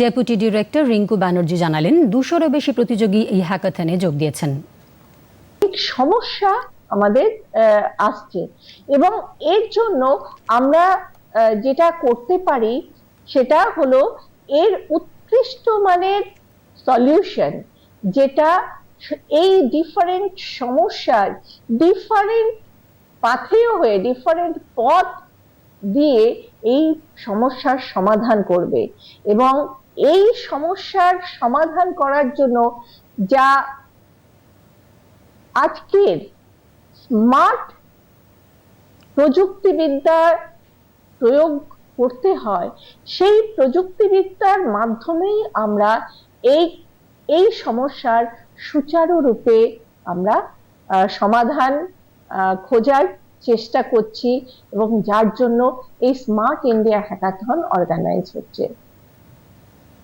Deputy director Rinku Banerjee জানালেন, দুশোরও বেশি প্রতিযোগী এই হ্যাকাথনে যোগ দিয়েছেন। সমস্যা আমাদের আসছে। এবং এর জন্য আমরা যেটা করতে পারি সেটা হলো এর উৎকৃষ্ট মানের সলিউশন, যেটা এই ডিফারেন্ট সমস্যার ডিফারেন্ট পাথেয় হয়ে, ডিফারেন্ট পথ দিয়ে এই সমস্যার সমাধান করবে। এবং এই সমস্যার সমাধান করার জন্য যা আজকের স্মার্ট প্রযুক্তিবিদ্যার প্রয়োগ করতে হয়, সেই প্রযুক্তিবিদ্যার মাধ্যমেই আমরা এই এই সমস্যার সুচারুরূপে আমরা সমাধান খোঁজার চেষ্টা করছি এবং যার জন্য এই স্মার্ট ইন্ডিয়া হ্যাকাথন অর্গানাইজ হচ্ছে।